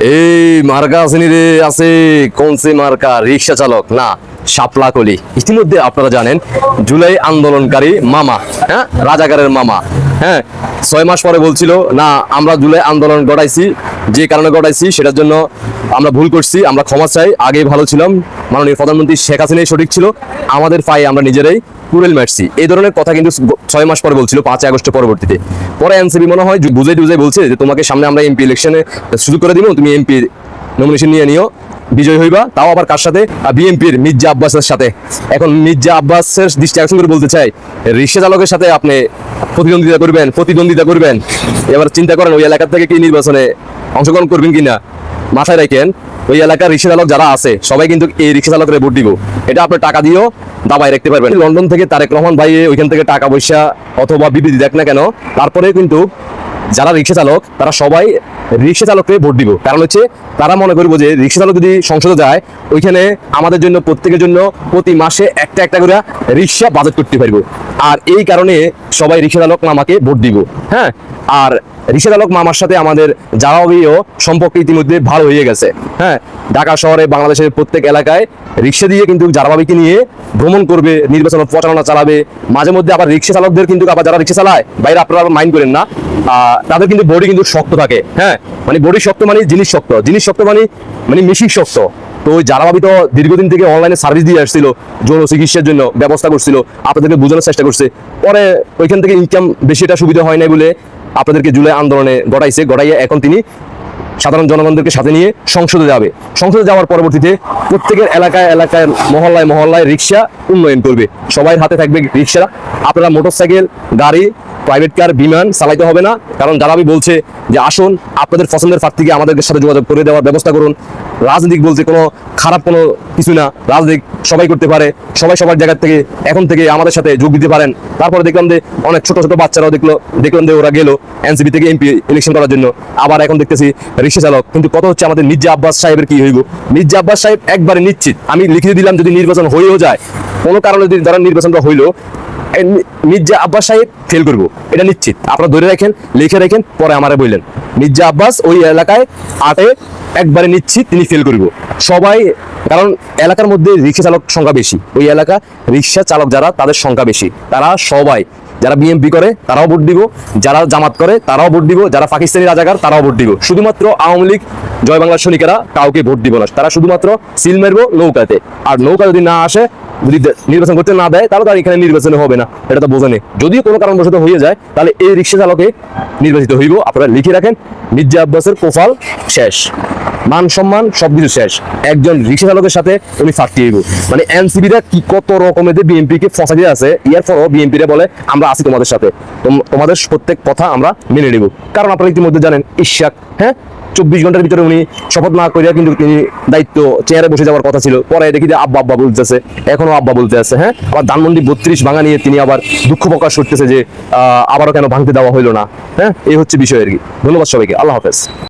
এই মার্কা আসেনি রে, আছে। কোন সে মার্কা? রিক্সা চালক। না, শাপলা কলি। ইতিমধ্যে আপনারা জানেন, জুলাই আন্দোলনকারী মামা হ্যাঁ? রাজাকারের মামা হ্যাঁ? ছয় মাস পরে বলছিল, না, আমরা জুলাই আন্দোলন গড়াইছি যে কারণে গড়াইছি সেটার জন্য আমরা ভুল করছি, আমরা ক্ষমা চাই। আগে ভালো ছিলাম। মাননীয় প্রধানমন্ত্রী শেখ হাসিনাই সঠিক ছিল। আমাদের পায়ে আমরা নিজেরাই কুড়েল মারছি। এই ধরনের কথা কিন্তু ছয় মাস পরে বলছিল, পাঁচই আগস্ট পরবর্তীতে। পরে এনসিপি মনে হয় বুঝে টুঝে বলছে যে, তোমাকে সামনে আমরা এমপি ইলেকশনে সুযোগ করে দিব, তুমি এমপি নমিনেশন নিয়ে নিও, বিজয় হইবা। তাও আবার কার সাথে? বিএনপির মির্জা আব্বাসের সাথে। এখন মির্জা আব্বাসের দৃষ্টি আকর্ষণ করে বলতে চাই, রিক্সা চালকের সাথে আপনি প্রতিদ্বন্দ্বিতা করবেন প্রতিদ্বন্দ্বিতা করবেন। এবার চিন্তা করেন, ওই এলাকা থেকে কি নির্বাচনে অংশগ্রহণ করবেন কিনা মাথায় রাখেন, ওই এলাকার রিক্সা চালক যারা আছে, সবাই কিন্তু এই রিক্সা চালকের ভোট দিব। এটা আপনার টাকা দিয়েও দাবায় রাখতে পারবেন। লন্ডন থেকে তারেক রহমান ভাই ওইখান থেকে টাকা পয়সা অথবা বিবৃতি দেখ না কেন তারপরে কিন্তু যারা রিক্সা চালক, তারা সবাই রিক্সা চালককে ভোট দিব। কারণ হচ্ছে তারা মনে করব যে রিক্সা চালক যদি সংসদে যায়, ওইখানে আমাদের জন্য, প্রত্যেকের জন্য প্রতি মাসে একটা একটা করে রিক্সা বাজেট করতে পারব। আর এই কারণে সবাই রিক্সা চালক মামাকে ভোট দিব। হ্যাঁ? আর রিক্সা চালক মামার সাথে আমাদের যাওয়াবিও সম্পর্ক ইতিমধ্যে ভালো হয়ে গেছে। হ্যাঁ? ঢাকা শহরে বাংলাদেশের প্রত্যেক এলাকায় রিক্সা দিয়ে কিন্তু জারাবাবিকে নিয়ে ভ্রমণ করবে, নির্বাচন প্রচারণা চালাবে। মাঝে মধ্যে আবার রিক্সা চালকদের কিন্তু আবার যারা রিক্সা চালায় বাইরে আপনারা মাইন্ড করেন না। তাদের কিন্তু বডি কিন্তু শক্ত থাকে। হ্যাঁ? মানে বডি শক্ত মানে জিনিস শক্ত। জিনিস শক্ত মানে মানে মেশিন শক্ত। তো ওই জারাবাবি তো দীর্ঘদিন থেকে অনলাইনে সার্ভিস দিয়ে আসছিল, যৌন চিকিৎসার জন্য ব্যবস্থা করছিল, আপনাদেরকে বোঝানোর চেষ্টা করছে, পরে ওইখান থেকে ইনকাম বেশি এটা সুবিধা হয় নাই বলে আপনাদেরকে জুলাই আন্দোলনে গড়াইছে, গড়াইয়ে এখন তিনি সাধারণ জনগণদেরকে সাথে নিয়ে সংসদে যাবে। সংসদে যাওয়ার পরবর্তীতে প্রত্যেকের এলাকায় এলাকায় মহল্লায় মহল্লায় রিক্সা উন্নয়ন করবে। সবাই হাতে থাকবে রিক্সা আপনারা মোটরসাইকেল গাড়ি প্রাইভেট কার বিমান চালাইতে হবে না। কারণ জানাবি বলছে যে, আসুন, আপনাদের পছন্দের প্রার্থীকে আমাদের সাথে যোগাযোগ করে দেওয়ার ব্যবস্থা করুন। রাজনীতিক বলতে কোনো খারাপ কোনো কিছু না। রাজনীতিক সবাই করতে পারে। সবাই সবার জায়গা থেকে, এখন থেকে আমাদের সাথে যোগ দিতে পারেন। তারপরে দেখলাম যে, অনেক ছোট ছোট বাচ্চারাও দেখল, দেখলাম যে ওরা গেল এনসিপি থেকে এমপি ইলেকশন করার জন্য। আবার এখন দেখতেছি রিক্সা চালক। কিন্তু কত হচ্ছে আমাদের মির্জা আব্বাস সাহেবের কি হইব মির্জা আব্বাস সাহেব একবারে নিশ্চিত। আমি লিখে দিলাম যদি নির্বাচন হয়েও যায়। কোনো কারণে যদি ধরেন নির্বাচনটা হইল মির্জা আব্বাস সাহেব ফেল করব। এটা নিশ্চিত। আপনারা ধরে রাখেন, লিখে রাখেন, পরে আমারে বললেন। মির্জা আব্বাস ওই এলাকায় আটে একবারে নিশ্চিত তিনি ফেল করব। সবাই, কারণ এলাকার মধ্যে রিক্সা চালক সংখ্যা বেশি। ওই এলাকা রিক্সা চালক যারা, তাদের সংখ্যা বেশি। তারা সবাই, যারা বিএমপি করে, তারাও ভোট দিব। যারা জামাত করে, তারাও ভোট দিব। যারা পাকিস্তানি রাজাকার, তারাও ভোট দিব। শুধুমাত্র আওয়ামী লীগ, জয় বাংলার সৈনিকেরা কাউকে ভোট দিব না। তারা শুধুমাত্র সিল মারবো নৌকাতে। আর নৌকা যদি না আসে যদি নির্বাচন করতে না দেয়, তাহলে তার এখানে নির্বাচন হবে না। এটা তো বোঝা নেই। যদিও কোনো কারণবশত হয়ে যায়, তাহলে এই রিক্সা চালকে নির্বাচিত হইব। আপনারা লিখে রাখেন, মির্জা আব্বাসের প্রোফাল শেষ। মান সম্মান, সবকিছু শেষ। একজন রিক্সা চালকের সাথে উনি ফাটতে হইব। মানে এনসিবিরা কি কত রকমের বিএনপি কে দিয়ে আছে, ইয়ার পরও বিএনপিরা বলে, আমরা আছি তোমাদের সাথে। তোম- তোমাদের প্রত্যেক কথা আমরা মেনে নেব। কারণ আপনারা ইতিমধ্যে জানেন, ইশাক হ্যাঁ? চব্বিশ ঘণ্টার ভিতরে উনি শপথ না করিয়া কিন্তু তিনি দায়িত্ব চেয়ারে বসে যাওয়ার কথা ছিল। পরে দেখি যে আব্বা আব্বা বলতেছে এখনও আব্বা বলতে আছে হ্যাঁ? আবার ধানমন্ডি বত্রিশ ভাঙা নিয়ে তিনি আবার দুঃখ প্রকাশ করতেছে যে আহ, আবারও কেন ভাঙতে দেওয়া হইল না হ্যাঁ? এই হচ্ছে বিষয় আর কি। ধন্যবাদ সবাইকে আল্লাহ হাফেজ।